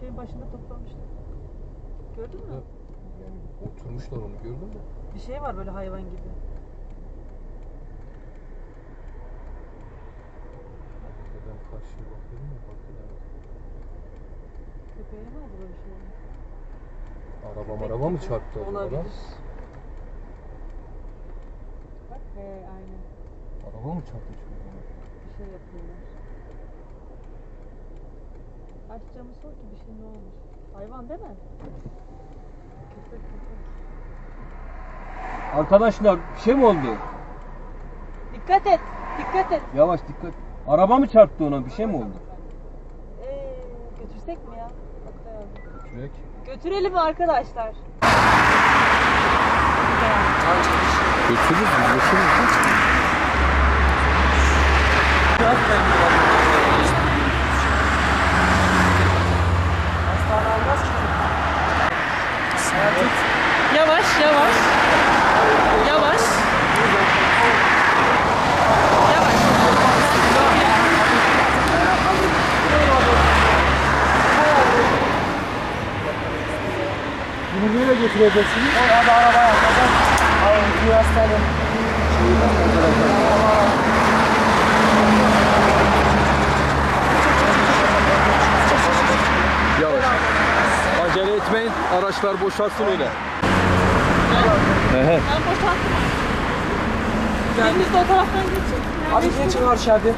şeyin başında toplamışlar. Gördün mü? Yani oturmuşlar onu gördün mü? Bir şey var böyle hayvan gibi. Hakikaten karşıya bakıyorum ya edemedim. Köpeğe mi oldu böyle şey? Araba Köpek maraba mı gibi. çarptı acaba? Olabilir. lan? Bak he aynen. Araba mı çarptı çocuğuna? Bir şey yapıyorlar. Aç camı sor ki bir şey ne olmuş. Hayvan değil mi? Köpek köpek. Arkadaşlar bir şey mi oldu? Dikkat et. Dikkat et. Yavaş dikkat. Araba mı çarptı ona? Bir şey mi oldu? Ee, götürsek mi ya? Kürek. Götürelim mi arkadaşlar? Götürürüz götürürüz. Yavaş yavaş. Yavaş. Yavaş. Bunu nereye götüreceksiniz? Yavaş. Acele etmeyin. Araçlar boşalsın öyle. Ben boşalttım. Biriniz de o taraftan geçin. Hadi geçin karşı hadi.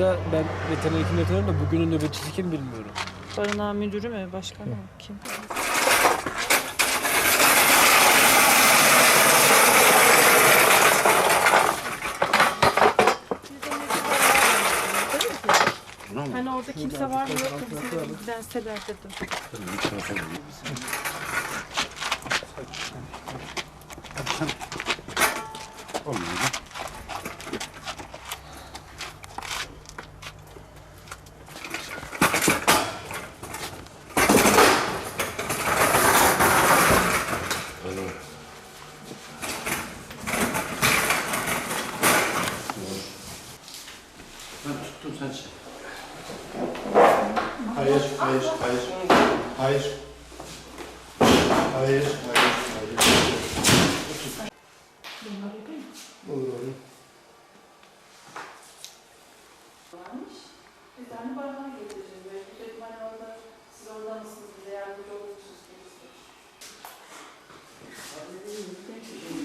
Barınakta ben veteriner hekim yatıyorum da bugünün nöbetçisi kim bilmiyorum. Barınağı müdürü mü? Başkanı mı? Kim? Hani orada kimse var mı yok mu? Bizim Gidenseler dedim. Hayır, hayır, hayır. Hayır. Hayır, hayır, hayır. Olur, olur. Bir tane barınağa getireceğiz. Bir dedim hani orada siz orada mısınız? Bize yardımcı olur musunuz? gibisinden.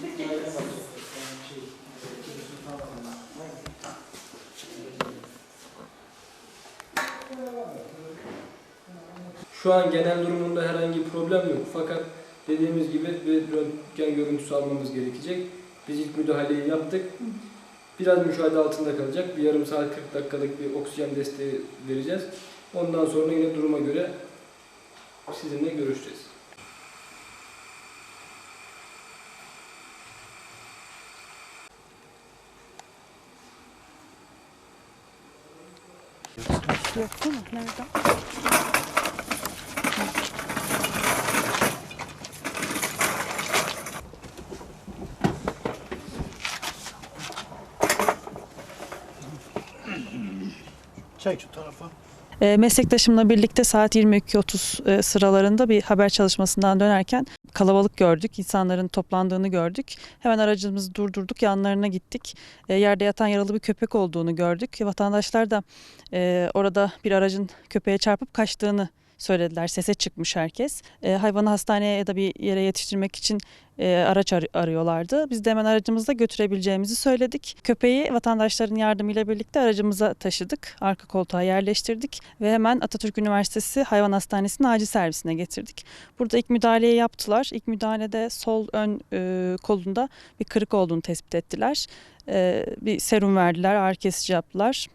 Şu an genel durumunda herhangi problem yok. Fakat dediğimiz gibi bir röntgen görüntüsü almamız gerekecek. Biz ilk müdahaleyi yaptık. Biraz müşahede altında kalacak. Bir yarım saat 40 dakikalık bir oksijen desteği vereceğiz. Ondan sonra yine duruma göre sizinle görüşeceğiz. Yapsana. Nerede? Çek şu tarafa. E, meslektaşımla birlikte saat 22.30 e, sıralarında bir haber çalışmasından dönerken kalabalık gördük. İnsanların toplandığını gördük. Hemen aracımızı durdurduk. Yanlarına gittik. E, yerde yatan yaralı bir köpek olduğunu gördük. Vatandaşlar da e, orada bir aracın köpeğe çarpıp kaçtığını söylediler. Sese çıkmış herkes. E, hayvanı hastaneye ya da bir yere yetiştirmek için e, araç ar- arıyorlardı. Biz de hemen aracımızda götürebileceğimizi söyledik. Köpeği vatandaşların yardımıyla birlikte aracımıza taşıdık. Arka koltuğa yerleştirdik ve hemen Atatürk Üniversitesi Hayvan Hastanesi'nin acil servisine getirdik. Burada ilk müdahaleyi yaptılar. İlk müdahalede sol ön e, kolunda bir kırık olduğunu tespit ettiler. E, bir serum verdiler, ağrı kesici yaptılar.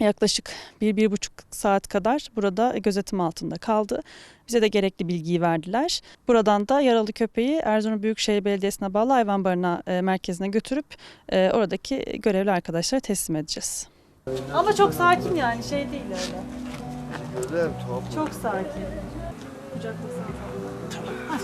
Yaklaşık bir, bir buçuk saat kadar burada gözetim altında kaldı. Bize de gerekli bilgiyi verdiler. Buradan da yaralı köpeği Erzurum Büyükşehir Belediyesi'ne bağlı hayvan barınağı e, merkezine götürüp e, oradaki görevli arkadaşlara teslim edeceğiz. Ama çok sakin yani şey değil öyle. Tuhaf. Çok sakin. Kucaklasam. Tamam.